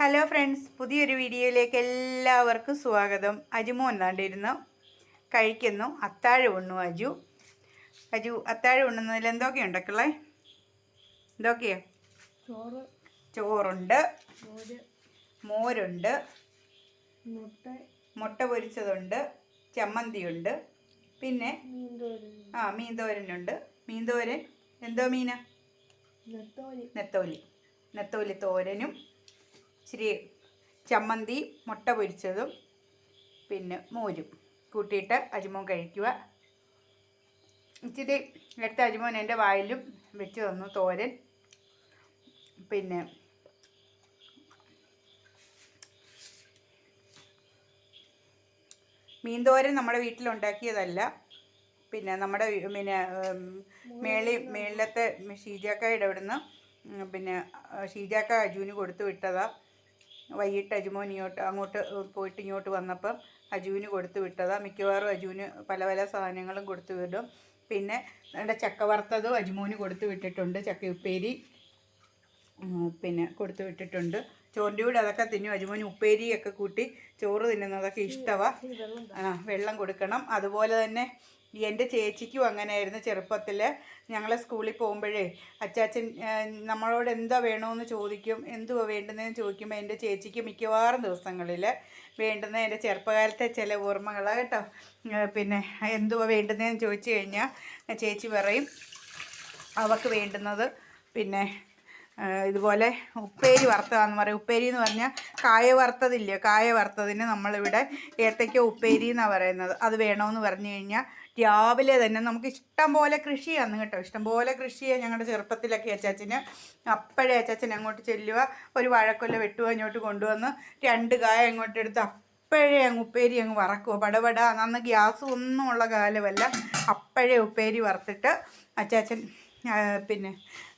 Hello friends പുതിയൊരു വീഡിയോയിലേക്ക് എല്ലാവർക്കും സ്വാഗതം. അജുമോ എന്നാണ്ടിരുന്നു കഴിക്കുന്നു. അത്താഴം ഉണ്ണു അജു. അജു അത്താഴം ഉണ്ണുന്നതിൽ എന്തൊക്കെ ഉണ്ടാക്കളേ എന്തൊക്കെയാ? ചോറ്. ചോറുണ്ട്. മോര്. മോരുണ്ട്. മുട്ട. മുട്ട പൊരിച്ചതുണ്ട്. ചമ്മന്തിയുണ്ട്. പിന്നെ ആ മീൻ തോരനുണ്ട് മീൻ തോരൻ എന്തോ മീനാ? നെത്തോലി. നെത്തോലി. നെത്തോലി തോരനും. ഇച്ചിരി ചമ്മന്തി മുട്ട പൊരിച്ചതും പിന്നെ മോരും കൂട്ടിയിട്ട് അജിമോൻ കഴിക്കുക. ഇച്ചിരി എടുത്ത അജിമോൻ എന്റെ വായിലും വെച്ച് തന്നു തോരൻ. പിന്നെ മീൻതോരൻ നമ്മുടെ വീട്ടിലുണ്ടാക്കിയതല്ല. പിന്നെ നമ്മുടെ പിന്നെ മേളി മേളിലത്തെ ഷീജാക്കയുടെ അവിടുന്ന് പിന്നെ ഷീജാക്ക അജുവിന് കൊടുത്തു വിട്ടതാ. വൈകിട്ട് അജുമോൻ ഇങ്ങോട്ട് അങ്ങോട്ട് പോയിട്ട് ഇങ്ങോട്ട് വന്നപ്പം അജുവിന് കൊടുത്തു വിട്ടതാണ് മിക്കവാറും അജുവിന് പല പല സാധനങ്ങളും കൊടുത്തു വിടും. പിന്നെ എന്റെ ചക്ക വറുത്തതും അജുമോന് കൊടുത്തു വിട്ടിട്ടുണ്ട്. ചക്ക ഉപ്പേരി പിന്നെ കൊടുത്തു വിട്ടിട്ടുണ്ട്. ചോറിന്റെ കൂടെ അതൊക്കെ തിന്നും. അജുമോന് ഉപ്പേരിയൊക്കെ കൂട്ടി ചോറ് തിന്നുന്നതൊക്കെ ഇഷ്ടമാണ് ആ വെള്ളം കൊടുക്കണം. അതുപോലെ തന്നെ എന്റെ ചേച്ചിക്കും അങ്ങനെയായിരുന്നു ചെറുപ്പത്തിൽ ഞങ്ങൾ സ്കൂളിൽ പോകുമ്പോഴേ അച്ചാച്ചൻ നമ്മളോട് എന്താ വേണമെന്ന് ചോദിക്കും എന്തുവാ വേണ്ടുന്നതെന്ന് ചോദിക്കുമ്പോൾ എന്റെ ചേച്ചിക്ക് മിക്കവാറും ദിവസങ്ങളിൽ വേണ്ടുന്ന എന്റെ ചെറുപ്പകാലത്തെ ചില ഓർമ്മകളാണ് കേട്ടോ. പിന്നെ എന്തുവാ വേണ്ടുന്നതെന്ന് ചോദിച്ചു കഴിഞ്ഞാൽ ചേച്ചി പറയും അവക്ക് വേണ്ടുന്നത് പിന്നെ ഇതുപോലെ ഉപ്പേരി വറുത്തതാന്ന് പറയും. ഉപ്പേരി എന്ന് പറഞ്ഞാൽ കായ വറുത്തതില്ലേ കായ വറുത്തതിന് നമ്മളിവിടെ ഏത്തയ്ക്ക ഉപ്പേരി എന്നാണ് പറയുന്നത്. അത് വേണമെന്ന് പറഞ്ഞു കഴിഞ്ഞാൽ രാവിലെ തന്നെ നമുക്ക് ഇഷ്ടം പോലെ കൃഷിയാണ് കേട്ടോ. ഇഷ്ടം പോലെ കൃഷിയാണ് ഞങ്ങളുടെ ചെറുപ്പത്തിലൊക്കെ അച്ചാച്ചന്. അപ്പോഴേ അച്ചാച്ചൻ അങ്ങോട്ട് ചെല്ലുക ഒരു വാഴക്കൊല്ല വെട്ടുക ഇങ്ങോട്ട് കൊണ്ടുവന്ന് രണ്ട് കായ അങ്ങോട്ട് എടുത്ത് അപ്പോഴേ അങ്ങ് ഉപ്പേരി അങ്ങ് വറക്കുക പടപട അന്ന് ഗ്യാസ് ഒന്നും ഉള്ള കാലമല്ല. അപ്പോഴേ ഉപ്പേരി വറുത്തിട്ട് അച്ചാച്ചൻ പിന്നെ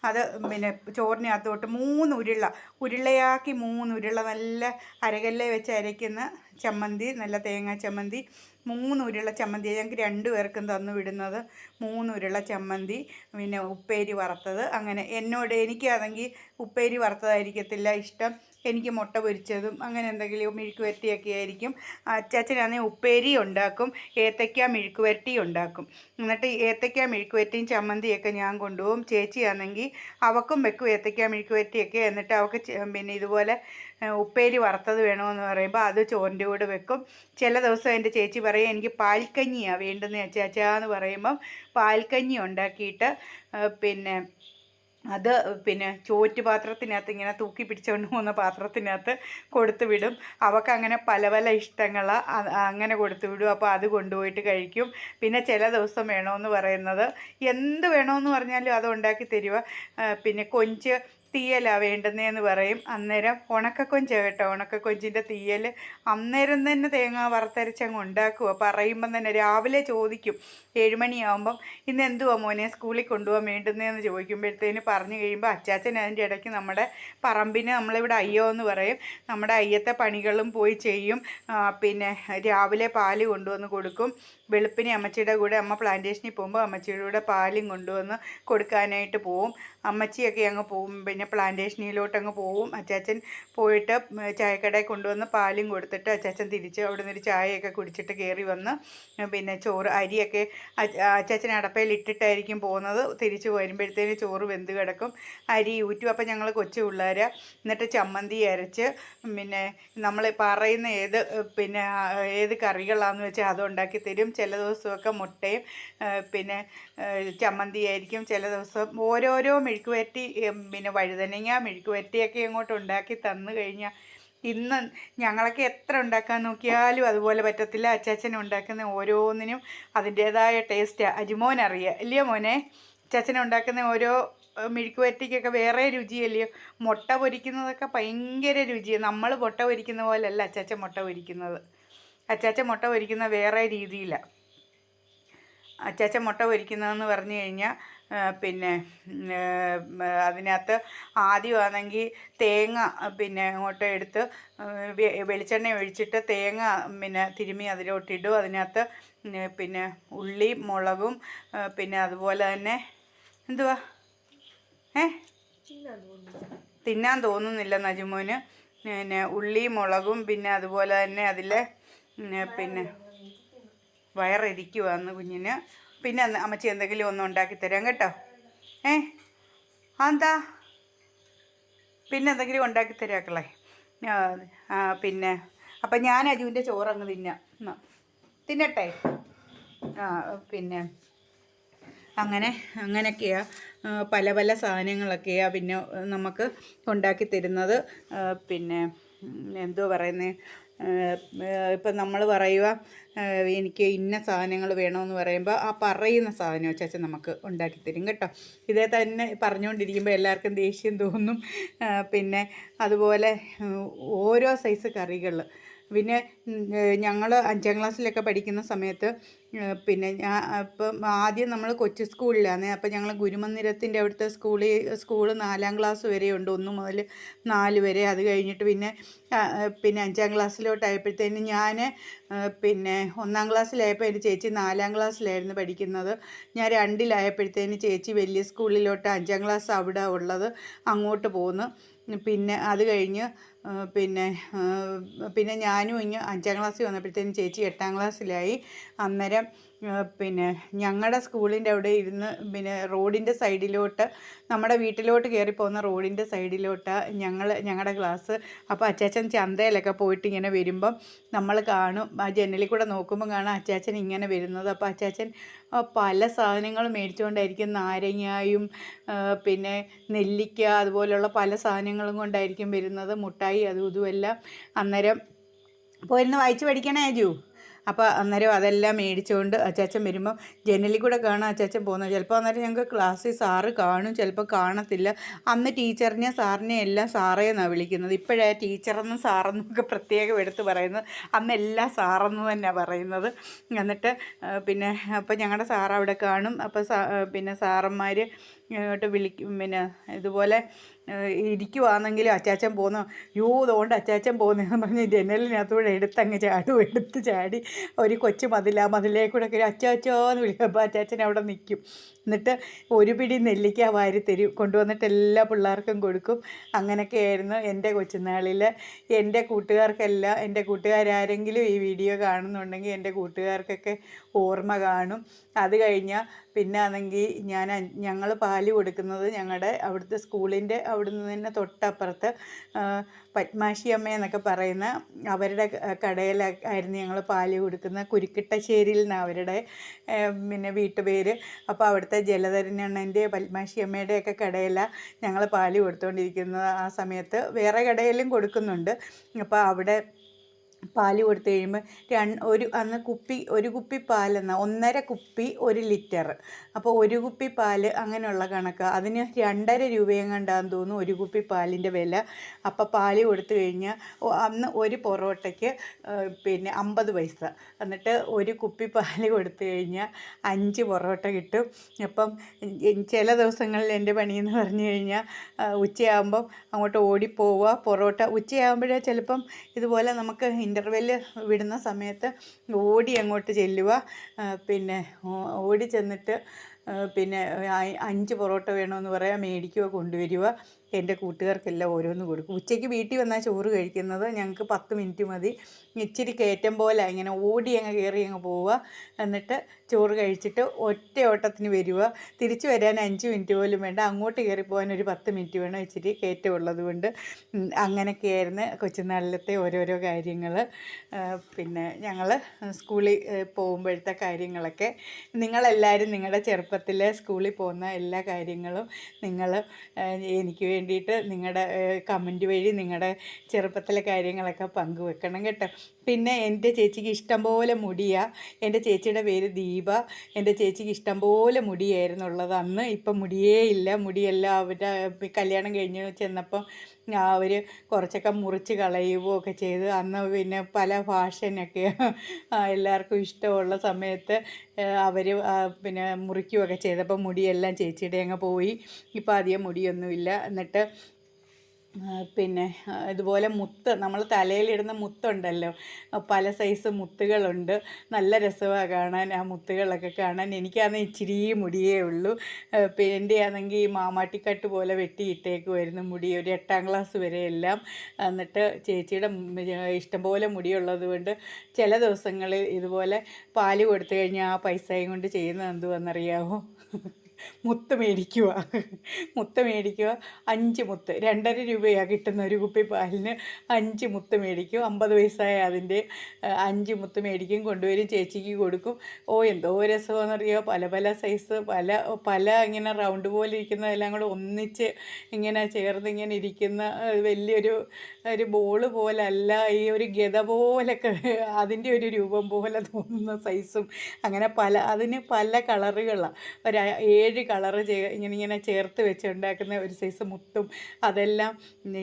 അത് പിന്നെ ചോറിനകത്തോട്ട് മൂന്ന് ഉരുള ഉരുളയാക്കി മൂന്ന് ഉരുള നല്ല അരകല്ലേ വെച്ച് അരയ്ക്കുന്ന ചമ്മന്തി നല്ല തേങ്ങാ ചമ്മന്തി മൂന്ന് ഉരുള ചമ്മന്തി. ഞങ്ങൾക്ക് രണ്ട് പേർക്കും തന്നു വിടുന്നത് മൂന്ന് ഉരുള ചമ്മന്തി പിന്നെ ഉപ്പേരി വറുത്തത്. അങ്ങനെ എന്നോട് എനിക്കാണെങ്കിൽ ഉപ്പേരി വറുത്തതായിരിക്കത്തില്ല ഇഷ്ടം. എനിക്ക് മുട്ട പൊരിച്ചതും അങ്ങനെ എന്തെങ്കിലും മെഴുക്ക് വരട്ടിയൊക്കെ ആയിരിക്കും. അച്ചാച്ചനാണെങ്കിൽ ഉപ്പേരി ഉണ്ടാക്കും ഏത്തയ്ക്ക മെഴുക്ക് വരട്ടി ഉണ്ടാക്കും. എന്നിട്ട് ഏത്തയ്ക്ക മെഴുക്ക് വരട്ടിയും ചമ്മന്തിയൊക്കെ ഞാൻ കൊണ്ടുപോകും. ചേച്ചിയാണെങ്കിൽ അവക്കും വെക്കും ഏത്തയ്ക്ക മെഴുക്ക് വരട്ടിയൊക്കെ. എന്നിട്ട് അവൾക്ക് പിന്നെ ഇതുപോലെ ഉപ്പേരി വറുത്തത് വേണമെന്ന് പറയുമ്പോൾ അത് ചോറിന്റെ കൂടെ വെക്കും. ചില ദിവസം എന്റെ ചേച്ചി പറയും എനിക്ക് പാൽക്കഞ്ഞിയാണ് വേണ്ടുന്ന അച്ചാച്ചാന്ന് പറയുമ്പം പാൽക്കഞ്ഞി ഉണ്ടാക്കിയിട്ട് പിന്നെ അത് പിന്നെ ചോറ്റ് പാത്രത്തിനകത്ത് ഇങ്ങനെ തൂക്കി പിടിച്ചുകൊണ്ട് പോകുന്ന പാത്രത്തിനകത്ത് കൊടുത്തു വിടും. അവൾക്ക് അങ്ങനെ പല പല ഇഷ്ടങ്ങൾ അങ്ങനെ കൊടുത്തു വിടും. അപ്പോൾ അത് കൊണ്ടുപോയിട്ട് കഴിക്കും. പിന്നെ ചില ദിവസം വേണമെന്ന് പറയുന്നത് എന്ത് വേണമെന്ന് പറഞ്ഞാലും അത് ഉണ്ടാക്കി തരിക പിന്നെ കൊഞ്ച് തീയലാ വേണ്ടുന്നതെന്ന് പറയും. അന്നേരം ഉണക്കക്കൊഞ്ച് കേട്ടോ. ഉണക്കക്കൊഞ്ചിന്റെ തീയൽ അന്നേരം തന്നെ തേങ്ങ വറുത്തരച്ചങ്ങ് ഉണ്ടാക്കുക. പറയുമ്പം തന്നെ രാവിലെ ചോദിക്കും. ഏഴുമണിയാകുമ്പം ഇന്ന് എന്തുവാ മോനെ സ്കൂളിൽ കൊണ്ടുപോകാൻ വേണ്ടുന്നതെന്ന് ചോദിക്കുമ്പോഴത്തേന് പറഞ്ഞു കഴിയുമ്പോൾ അച്ചാച്ചൻ അതിന്റെ ഇടയ്ക്ക് നമ്മുടെ പറമ്പിന് നമ്മളിവിടെ അയ്യോ എന്ന് പറയും. നമ്മുടെ അയ്യത്തെ പണികളും പോയി ചെയ്യും. പിന്നെ രാവിലെ പാൽ കൊണ്ടുവന്ന് കൊടുക്കും. വെളുപ്പിനെ അമ്മച്ചിയുടെ കൂടെ അമ്മ പ്ലാന്റേഷനിൽ പോകുമ്പോൾ അമ്മച്ചിയുടെ കൂടെ പാലും കൊണ്ടുവന്ന് കൊടുക്കാനായിട്ട് പോവും. അമ്മച്ചിയൊക്കെ അങ്ങ് പോവും. പിന്നെ പ്ലാന്റേഷനിലോട്ട് അങ്ങ് പോവും. അച്ചാച്ചൻ പോയിട്ട് ചായക്കടയിൽ കൊണ്ടുവന്ന് പാലും കൊടുത്തിട്ട് അച്ചാച്ചൻ തിരിച്ച് അവിടെ നിന്നൊരു ചായയൊക്കെ കുടിച്ചിട്ട് കയറി വന്ന് പിന്നെ ചോറ് അരിയൊക്കെ അച്ച- അച്ചാച്ചൻ അടപ്പയിൽ ഇട്ടിട്ടായിരിക്കും പോകുന്നത്. തിരിച്ച് വരുമ്പോഴത്തേന് ചോറ് വെന്ത് കിടക്കും. അരി ഊറ്റും. അപ്പം ഞങ്ങൾ കൊച്ചു പിള്ളേർ എന്നിട്ട് ചമ്മന്തി അരച്ച് പിന്നെ നമ്മൾ പറയുന്ന ഏത് പിന്നെ ഏത് കറികളാണെന്ന് വെച്ചാൽ അത് ഉണ്ടാക്കി തരും. ചില ദിവസമൊക്കെ മുട്ടയും പിന്നെ ചമ്മന്തിയായിരിക്കും ചില ദിവസം. ഓരോരോ മെഴുക്ക് വരട്ടി പിന്നെ വഴുതനങ്ങ മെഴുക്ക് വരട്ടിയൊക്കെ അങ്ങോട്ട് ഉണ്ടാക്കി തന്നു കഴിഞ്ഞാൽ ഇന്ന് ഞങ്ങളൊക്കെ എത്ര ഉണ്ടാക്കാൻ നോക്കിയാലും അതുപോലെ പറ്റത്തില്ല. അച്ചാച്ചൻ ഉണ്ടാക്കുന്ന ഓരോന്നിനും അതിന്റേതായ ടേസ്റ്റാണ് അജിമോൻ അറിയുക ഇല്ലയോ മോനെ? അച്ചാച്ചൻ ഉണ്ടാക്കുന്ന ഓരോ മെഴുക്ക് വരട്ടിക്കൊക്കെ വേറെ രുചിയല്ലയോ? മുട്ട പൊരിക്കുന്നതൊക്കെ ഭയങ്കര രുചിയാണ് നമ്മൾ മുട്ട പൊരിക്കുന്ന പോലെയല്ല അച്ചാച്ചൻ മുട്ട പൊരിക്കുന്നത്. അച്ചാച്ചൻ മുട്ട പൊരിക്കുന്ന വേറെ രീതിയിലാണ് അച്ചാച്ച മുട്ട പൊരിക്കുന്നതെന്ന് പറഞ്ഞു കഴിഞ്ഞാൽ പിന്നെ അതിനകത്ത് ആദ്യമാണെങ്കിൽ തേങ്ങ പിന്നെ അങ്ങോട്ട് എടുത്ത് വെളിച്ചെണ്ണ ഒഴിച്ചിട്ട് തേങ്ങ പിന്നെ തിരുമ്മി അതിലോട്ടിടും. അതിനകത്ത് പിന്നെ ഉള്ളി മുളകും പിന്നെ അതുപോലെ തന്നെ എന്തുവാ? ഏ? തിന്നാൻ തോന്നുന്നില്ല നജുമോന്. പിന്നെ ഉള്ളി മുളകും പിന്നെ അതുപോലെ തന്നെ അതിൽ പിന്നെ വയറിരിക്കുവാന്ന് കുഞ്ഞിന്. പിന്നെ അമ്മച്ചി എന്തെങ്കിലും ഒന്ന് ഉണ്ടാക്കി തരാം കേട്ടോ. ഏ എന്താ പിന്നെ എന്തെങ്കിലും ഉണ്ടാക്കി തരാക്കളെ. പിന്നെ. അപ്പം ഞാൻ അജുവിന്റെ ചോറങ്ങ് തിന്നാം. തിന്നട്ടെ? ആ പിന്നെ. അങ്ങനെ അങ്ങനെയൊക്കെയാണ് പല പല സാധനങ്ങളൊക്കെയാണ് പിന്നെ നമുക്ക് ഉണ്ടാക്കി തരുന്നത്. പിന്നെ എന്തോ പറയുന്നത് ഇപ്പം നമ്മൾ പറയുക എനിക്ക് ഇന്ന സാധനങ്ങൾ വേണമെന്ന് പറയുമ്പോൾ ആ പറയുന്ന സാധനം വെച്ചാൽ നമുക്ക് ഉണ്ടാക്കി തരും കേട്ടോ. ഇതേ തന്നെ പറഞ്ഞുകൊണ്ടിരിക്കുമ്പോൾ എല്ലാവർക്കും ദേഷ്യം തോന്നും. പിന്നെ അതുപോലെ ഓരോ സൈസ് കറികൾ. പിന്നെ ഞങ്ങൾ അഞ്ചാം ക്ലാസ്സിലൊക്കെ പഠിക്കുന്ന സമയത്ത് പിന്നെ ഞാൻ ഇപ്പം ആദ്യം നമ്മൾ കൊച്ചു സ്കൂളിലാണ് അപ്പം ഞങ്ങൾ ഗുരുമന്ദിരത്തിന്റെ അവിടുത്തെ സ്കൂളിൽ സ്കൂൾ നാലാം ക്ലാസ് വരെ ഉണ്ട് ഒന്ന് മുതൽ നാല് വരെ. അത് കഴിഞ്ഞിട്ട് പിന്നെ പിന്നെ അഞ്ചാം ക്ലാസ്സിലോട്ടായപ്പോഴത്തേനും ഞാൻ പിന്നെ ഒന്നാം ക്ലാസ്സിലായപ്പോൾ എന്റെ ചേച്ചി നാലാം ക്ലാസ്സിലായിരുന്നു പഠിക്കുന്നത്. ഞാൻ രണ്ടിലായപ്പോഴത്തേന് ചേച്ചി വലിയ സ്കൂളിലോട്ട് അഞ്ചാം ക്ലാസ് അവിടെ ഉള്ളത് അങ്ങോട്ട് പോന്നു. പിന്നെ അത് കഴിഞ്ഞ് പിന്നെ പിന്നെ ഞാനും ഇങ്ങ് അഞ്ചാം ക്ലാസ്സിൽ വന്നപ്പോഴത്തേനും ചേച്ചി എട്ടാം ക്ലാസ്സിലായി. അന്നേരം പിന്നെ ഞങ്ങളുടെ സ്കൂളിന്റെ അവിടെ ഇരുന്ന് പിന്നെ റോഡിന്റെ സൈഡിലോട്ട് നമ്മുടെ വീട്ടിലോട്ട് കയറി പോകുന്ന റോഡിന്റെ സൈഡിലോട്ട് ഞങ്ങൾ ഞങ്ങളുടെ ക്ലാസ് അപ്പോൾ അച്ചാച്ചൻ ചന്തയിലൊക്കെ പോയിട്ട് ഇങ്ങനെ വരുമ്പം നമ്മൾ കാണും. ആ ജനലിൽ കൂടെ നോക്കുമ്പോൾ കാണാം അച്ചാച്ചൻ ഇങ്ങനെ വരുന്നത്. അപ്പോൾ അച്ചാച്ചൻ പല സാധനങ്ങളും മേടിച്ചുകൊണ്ടായിരിക്കും നാരങ്ങായും പിന്നെ നെല്ലിക്ക അതുപോലെയുള്ള പല സാധനങ്ങളും കൊണ്ടായിരിക്കും വരുന്നത്. മുട്ടായി അതും ഇതുമെല്ലാം അന്നേരം പോയിരുന്ന് വായിച്ച് പഠിക്കണേ അജു? അപ്പോൾ അന്നേരം അതെല്ലാം മേടിച്ചുകൊണ്ട് അച്ചാച്ചൻ വരുമ്പോൾ ജനലിൽ കൂടെ കാണാൻ അച്ചാച്ചൻ പോകുന്നത് ചിലപ്പോൾ അന്നേരം ഞങ്ങൾക്ക് ക്ലാസ്സിൽ സാറ് കാണും ചിലപ്പോൾ കാണത്തില്ല. അന്ന് ടീച്ചറിനെ സാറിനെ എല്ലാം സാറേ എന്നാണ് വിളിക്കുന്നത്. ഇപ്പോഴേ ടീച്ചറെന്നും സാറെന്നും ഒക്കെ പ്രത്യേകം എടുത്ത് പറയുന്നത്. അന്ന് എല്ലാം സാറെന്ന് തന്നെയാണ് പറയുന്നത്. എന്നിട്ട് പിന്നെ അപ്പോൾ ഞങ്ങളുടെ സാറ് അവിടെ കാണും. അപ്പോൾ പിന്നെ സാറന്മാർ ഇങ്ങോട്ട് വിളിക്കും. പിന്നെ ഇതുപോലെ ഇരിക്കുവാണെങ്കിലും അച്ചാച്ചൻ പോകുന്നു യൂ അതുകൊണ്ട് അച്ചാച്ചൻ പോകുന്നതെന്ന് പറഞ്ഞ് ജനലിനകത്തൂടെ എടുത്തങ്ങ് ചാടും. എടുത്ത് ചാടി ഒരു കൊച്ചു മതിലേ കൂടെ ഒക്കെ അച്ചാച്ചോ എന്ന് വിളിക്കും അപ്പോൾ അച്ചാച്ചൻ അവിടെ നിൽക്കും. എന്നിട്ട് ഒരു പിടി നെല്ലിക്ക വാരി തരും. കൊണ്ടുവന്നിട്ട് എല്ലാ പിള്ളേർക്കും കൊടുക്കും. അങ്ങനെയൊക്കെയായിരുന്നു എന്റെ കൊച്ചുനാളിൽ എന്റെ കൂട്ടുകാർക്കെല്ലാം എന്റെ കൂട്ടുകാരാരെങ്കിലും ഈ വീഡിയോ കാണുന്നുണ്ടെങ്കിൽ എന്റെ കൂട്ടുകാർക്കൊക്കെ ഓർമ്മ കാണും. അത് കഴിഞ്ഞാൽ പിന്നെ ആണെങ്കിൽ ഞാൻ ഞങ്ങൾ പാൽ കൊടുക്കുന്നത് ഞങ്ങളുടെ അവിടുത്തെ സ്കൂളിന്റെ അവിടുന്ന് തന്നെ തൊട്ടപ്പുറത്ത് പത്മാശി അമ്മ എന്നൊക്കെ പറയുന്ന അവരുടെ കടയിലായിരുന്നു ഞങ്ങൾ പാൽ കൊടുക്കുന്ന കുരുക്കിട്ടശ്ശേരിയിൽ നിന്ന് അവരുടെ പിന്നെ വീട്ടുപേര്. അപ്പോൾ അവിടുത്തെ ജലധരനണ്ണന്റെ പത്മാശി അമ്മയുടെയൊക്കെ കടയിലാണ് ഞങ്ങൾ പാൽ കൊടുത്തുകൊണ്ടിരിക്കുന്നത് ആ സമയത്ത്. വേറെ കടയിലും കൊടുക്കുന്നുണ്ട്. അപ്പോൾ അവിടെ പാൽ കൊടുത്തു കഴിയുമ്പോൾ രണ്ട് ഒരു അന്ന് കുപ്പി ഒരു കുപ്പി പാലെന്ന ഒന്നര കുപ്പി ഒരു ലിറ്റർ. അപ്പോൾ ഒരു കുപ്പി പാൽ അങ്ങനെയുള്ള കണക്ക്. അതിന് രണ്ടര രൂപയും കണ്ടാന്ന് തോന്നുന്നു ഒരു കുപ്പി പാലിന്റെ വില. അപ്പോൾ പാൽ കൊടുത്തു കഴിഞ്ഞാൽ അന്ന് ഒരു പൊറോട്ടയ്ക്ക് പിന്നെ അമ്പത് പൈസ. എന്നിട്ട് ഒരു കുപ്പി പാൽ കൊടുത്തു കഴിഞ്ഞാൽ അഞ്ച് പൊറോട്ട കിട്ടും. അപ്പം ചില ദിവസങ്ങളിൽ എന്റെ പണിയെന്ന് പറഞ്ഞു കഴിഞ്ഞാൽ ഉച്ചയാകുമ്പം അങ്ങോട്ട് ഓടിപ്പോവുക പൊറോട്ട. ഉച്ചയാകുമ്പോഴേ ചിലപ്പം ഇതുപോലെ നമുക്ക് ഇന്റർവെൽ വിടുന്ന സമയത്ത് ഓടി അങ്ങോട്ട് ചെല്ലുക പിന്നെ ഓടി ചെന്നിട്ട് പിന്നെ അഞ്ച് പൊറോട്ട വേണമെന്ന് പറയാം മേടിക്കുക കൊണ്ടുവരിക എന്റെ കൂട്ടുകാർക്കെല്ലാം ഓരോന്ന് കൊടുക്കും. ഉച്ചയ്ക്ക് വീട്ടിൽ വന്നാൽ ചോറ് കഴിക്കുന്നത് ഞങ്ങൾക്ക് പത്ത് മിനിറ്റ് മതി. ഇച്ചിരി കയറ്റം പോലെ ഇങ്ങനെ ഓടി അങ്ങ് കയറി അങ്ങ് പോവുക എന്നിട്ട് ചോറ് കഴിച്ചിട്ട് ഒറ്റ ഓട്ടത്തിന് വരിക തിരിച്ചു വരാൻ അഞ്ച് മിനിറ്റ് പോലും വേണ്ട. അങ്ങോട്ട് കയറി പോകാൻ ഒരു പത്ത് മിനിറ്റ് വേണം ഇച്ചിരി കയറ്റം ഉള്ളത് കൊണ്ട്. അങ്ങനെയൊക്കെയായിരുന്നു കൊച്ചുനാളിലത്തെ ഓരോരോ കാര്യങ്ങൾ. പിന്നെ ഞങ്ങൾ സ്കൂളിൽ പോകുമ്പോഴത്തെ കാര്യങ്ങളൊക്കെ. നിങ്ങളെല്ലാവരും നിങ്ങളുടെ ചെറുപ്പത്തിൽ സ്കൂളിൽ പോകുന്ന എല്ലാ കാര്യങ്ങളും നിങ്ങൾ എനിക്ക് വേണ്ടിയിട്ട് നിങ്ങളുടെ കമന്റ് വഴി നിങ്ങളുടെ ചെറുപ്പത്തിലെ കാര്യങ്ങളൊക്കെ പങ്കുവെക്കണം കേട്ടോ. പിന്നെ എന്റെ ചേച്ചിക്ക് ഇഷ്ടംപോലെ മുടിയാണ് എന്റെ ചേച്ചിയുടെ പേര് ദീപ. എന്റെ ചേച്ചിക്ക് ഇഷ്ടംപോലെ മുടിയായിരുന്നു ഉള്ളത് അന്ന്. ഇപ്പം മുടിയേ ഇല്ല. മുടിയെല്ലാം അവരുടെ കല്യാണം കഴിഞ്ഞ് ചെന്നപ്പം അവർ കുറച്ചൊക്കെ മുറിച്ച് കളയുകയോ ഒക്കെ ചെയ്ത്. അന്ന് പിന്നെ പല ഫാഷനൊക്കെ എല്ലാവർക്കും ഇഷ്ടമുള്ള സമയത്ത് അവർ പിന്നെ മുറിക്കുകയൊക്കെ ചെയ്തപ്പോൾ മുടിയെല്ലാം ചേച്ചിയുടെ അങ്ങ് പോയി. ഇപ്പം അധികം മുടിയൊന്നുമില്ല. എന്നിട്ട് പിന്നെ ഇതുപോലെ മുത്ത് നമ്മൾ തലയിലിടുന്ന മുത്തുണ്ടല്ലോ. പല സൈസ് മുത്തുകളുണ്ട്. നല്ല രസമാണ് കാണാൻ ആ മുത്തുകളൊക്കെ കാണാൻ. എനിക്കാണെങ്കിൽ ഇച്ചിരി മുടിയേ ഉള്ളൂ. പിന്നെ എന്റെ ആണെങ്കിൽ മാമാട്ടിക്കട്ട് പോലെ വെട്ടിയിട്ടേക്കുമായിരുന്നു മുടി ഒരു എട്ടാം ക്ലാസ് വരെ എല്ലാം. എന്നിട്ട് ചേച്ചിയുടെ ഇഷ്ടം ഇഷ്ടംപോലെ മുടിയുള്ളത് കൊണ്ട് ചില ദിവസങ്ങളിൽ ഇതുപോലെ പാൽ കൊടുത്തു കഴിഞ്ഞാൽ ആ പൈസയും കൊണ്ട് ചെയ്യുന്നത് എന്തുവാണെന്നറിയാമോ മുത്ത് മേടിക്കുക. മുത്ത് മേടിക്കുക. അഞ്ച് മുത്ത്. രണ്ടര രൂപയാണ് കിട്ടുന്ന ഒരു കുപ്പി പാലിന്. അഞ്ച് മുത്ത് മേടിക്കും. അമ്പത് പൈസയായ അതിന്റെ അഞ്ച് മുത്ത് മേടിക്കും. കൊണ്ടുവരും. ചേച്ചിക്ക് കൊടുക്കും. ഓ എന്തോ രസമാണെന്നറിയോ? പല പല സൈസ് പല പല ഇങ്ങനെ റൗണ്ട് പോലെ ഇരിക്കുന്നതെല്ലാം കൂടെ ഒന്നിച്ച് ഇങ്ങനെ ചേർന്ന് ഇങ്ങനെ ഇരിക്കുന്ന വലിയൊരു ഒരു ബോൾ പോലല്ല. ഈ ഒരു ഗത പോലൊക്കെ അതിന്റെ ഒരു രൂപം പോലെ തോന്നുന്ന സൈസും. അങ്ങനെ പല അതിന് പല കളറുകളാണ് ഒരു ഏഴ് കളറ് ചേ ഇങ്ങനെ ഇങ്ങനെ ചേർത്ത് വെച്ച് ഉണ്ടാക്കുന്ന ഒരു സൈസ് മുത്തും അതെല്ലാം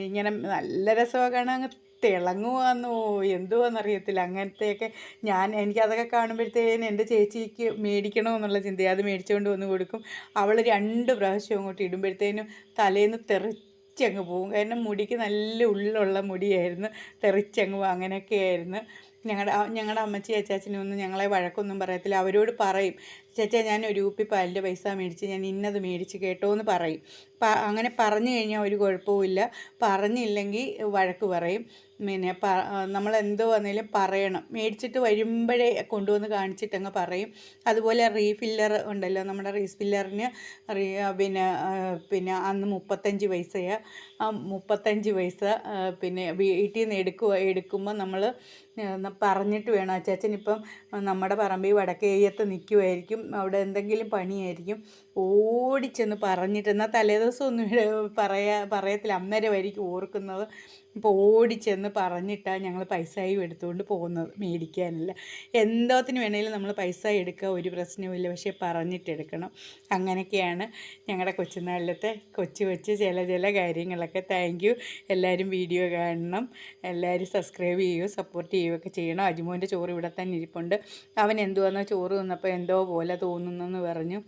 ഇങ്ങനെ നല്ല രസമാണ് അങ്ങ് തിളങ്ങുവാന്നോ എന്തുവാന്നറിയത്തില്ല. അങ്ങനത്തെയൊക്കെ ഞാൻ എനിക്കതൊക്കെ കാണുമ്പോഴത്തേന് എന്റെ ചേച്ചിക്ക് മേടിക്കണമെന്നുള്ള ചിന്തയാണ് അത് മേടിച്ചുകൊണ്ട് വന്ന് കൊടുക്കും. അവൾ രണ്ട് പ്രാവശ്യം അങ്ങോട്ട് ഇടുമ്പോഴത്തേനും തലേന്ന് തെറിച്ചങ്ങ് പോകും കാരണം മുടിക്ക് നല്ല ഉള്ളുള്ള മുടിയായിരുന്നു. തെറിച്ചങ്ങ് പോകും അങ്ങനെയൊക്കെയായിരുന്നു. ഞങ്ങളുടെ ഞങ്ങളുടെ അമ്മച്ചി അച്ചാച്ചനും ഒന്നും ഞങ്ങളെ വഴക്കൊന്നും പറയത്തില്ല. അവരോട് പറയും ചേച്ചാ ഞാൻ ഒരു കുപ്പി പാലിന്റെ പൈസ മേടിച്ച് ഞാൻ ഇന്നത് മേടിച്ച് കേട്ടോ എന്ന് പറയും അങ്ങനെ പറഞ്ഞു കഴിഞ്ഞാൽ ഒരു കുഴപ്പവുമില്ല പറഞ്ഞില്ലെങ്കിൽ വഴക്ക് പറയും. പിന്നെ പ നമ്മൾ എന്തോ വന്നാലും പറയണം. മേടിച്ചിട്ട് വരുമ്പോഴേ കൊണ്ടുവന്ന് കാണിച്ചിട്ടങ്ങ് പറയും. അതുപോലെ റീഫില്ലർ ഉണ്ടല്ലോ നമ്മുടെ റീഫില്ലറിന് പിന്നെ പിന്നെ അന്ന് മുപ്പത്തഞ്ച് പൈസയാണ് മുപ്പത്തഞ്ച് പൈസ പിന്നെ വീട്ടിൽ നിന്ന് എടുക്കുക എടുക്കുമ്പോൾ നമ്മൾ പറഞ്ഞിട്ട് വേണം. അച്ചാച്ചൻ ഇപ്പം നമ്മുടെ പറമ്പിൽ വടക്കേയത്ത് നിൽക്കുമായിരിക്കും അവിടെ എന്തെങ്കിലും പണിയായിരിക്കും. ഓടിച്ചെന്ന് പറഞ്ഞിട്ട് എന്നാൽ തലേദിവസം ഒന്നും പറയാ പറയത്തില്ല. അന്നേരമായിരിക്കും ഓർക്കുന്നത്. ഇപ്പോൾ ഓടിച്ചെന്ന് പറഞ്ഞിട്ടാണ് ഞങ്ങൾ പൈസയും എടുത്തുകൊണ്ട് പോകുന്നത് മേടിക്കാനില്ല. എന്തോത്തിന് വേണമെങ്കിലും നമ്മൾ പൈസ എടുക്കുക ഒരു പ്രശ്നവുമില്ല പക്ഷേ പറഞ്ഞിട്ടെടുക്കണം. അങ്ങനെയൊക്കെയാണ് ഞങ്ങളുടെ കൊച്ചുനാളിലത്തെ കൊച്ചു കൊച്ചു ചില ചില കാര്യങ്ങളൊക്കെ. താങ്ക് യു എല്ലാവരും വീഡിയോ കാണണം. എല്ലാവരും സബ്സ്ക്രൈബ് ചെയ്യുകയോ സപ്പോർട്ട് ചെയ്യുകയൊക്കെ ചെയ്യണം. അജിമോന്റെ ചോറ് ഇവിടെ തന്നെ ഇരിപ്പുണ്ട്. അവൻ എന്തുവന്നോ ചോറ് തിന്നപ്പോൾ എന്തോ പോലെ തോന്നുന്നെന്ന് പറഞ്ഞു.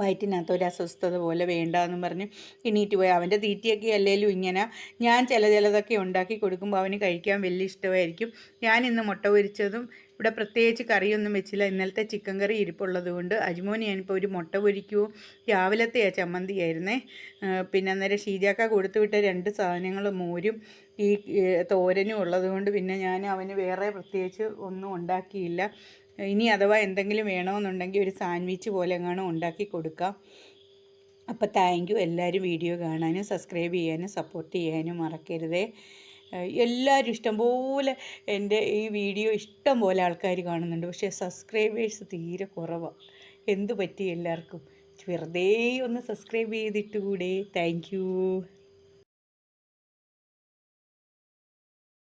വയറ്റിനകത്ത് ഒരു അസ്വസ്ഥത പോലെ വേണ്ടാന്നും പറഞ്ഞ് എണീറ്റ് പോയി. അവന്റെ തീറ്റയൊക്കെ അല്ലേലും ഇങ്ങനെ. ഞാൻ ചില ചിലതൊക്കെ ഉണ്ടാക്കി കൊടുക്കുമ്പോൾ അവന് കഴിക്കാൻ വലിയ ഇഷ്ടമായിരിക്കും. ഞാൻ ഇന്ന് മുട്ട പൊരിച്ചതും ഇവിടെ പ്രത്യേകിച്ച് കറിയൊന്നും വെച്ചില്ല. ഇന്നലത്തെ ചിക്കൻ കറി ഇരിപ്പുള്ളത് കൊണ്ട് അജ്മോന് ഞാനിപ്പോൾ ഒരു മുട്ട പൊരിക്കുവോ രാവിലത്തെ ആ ചമ്മന്തി ആയിരുന്നേ പിന്നെ അന്നേരം ഷീജാക്ക കൊടുത്തു വിട്ട രണ്ട് സാധനങ്ങൾ മോരും ഈ തോരനും ഉള്ളത് കൊണ്ട് പിന്നെ ഞാൻ അവന് വേറെ പ്രത്യേകിച്ച് ഒന്നും ഉണ്ടാക്കിയില്ല. ഇനി അഥവാ എന്തെങ്കിലും വേണമെന്നുണ്ടെങ്കിൽ ഒരു സാൻഡ്വിച്ച് പോലെ എങ്ങാനും ഉണ്ടാക്കി കൊടുക്കാം. അപ്പോൾ താങ്ക് യു എല്ലാവരും വീഡിയോ കാണാനും സബ്സ്ക്രൈബ് ചെയ്യാനും സപ്പോർട്ട് ചെയ്യാനും മറക്കരുതേ. എല്ലാവരും ഇഷ്ടംപോലെ എന്റെ ഈ വീഡിയോ ഇഷ്ടം പോലെ ആൾക്കാർ കാണുന്നുണ്ട്. പക്ഷേ സബ്സ്ക്രൈബേഴ്സ് തീരെ കുറവാണ് എന്ത് പറ്റി എല്ലാവർക്കും? വെറുതെ ഒന്ന് സബ്സ്ക്രൈബ് ചെയ്തിട്ടുകൂടെ താങ്ക് യു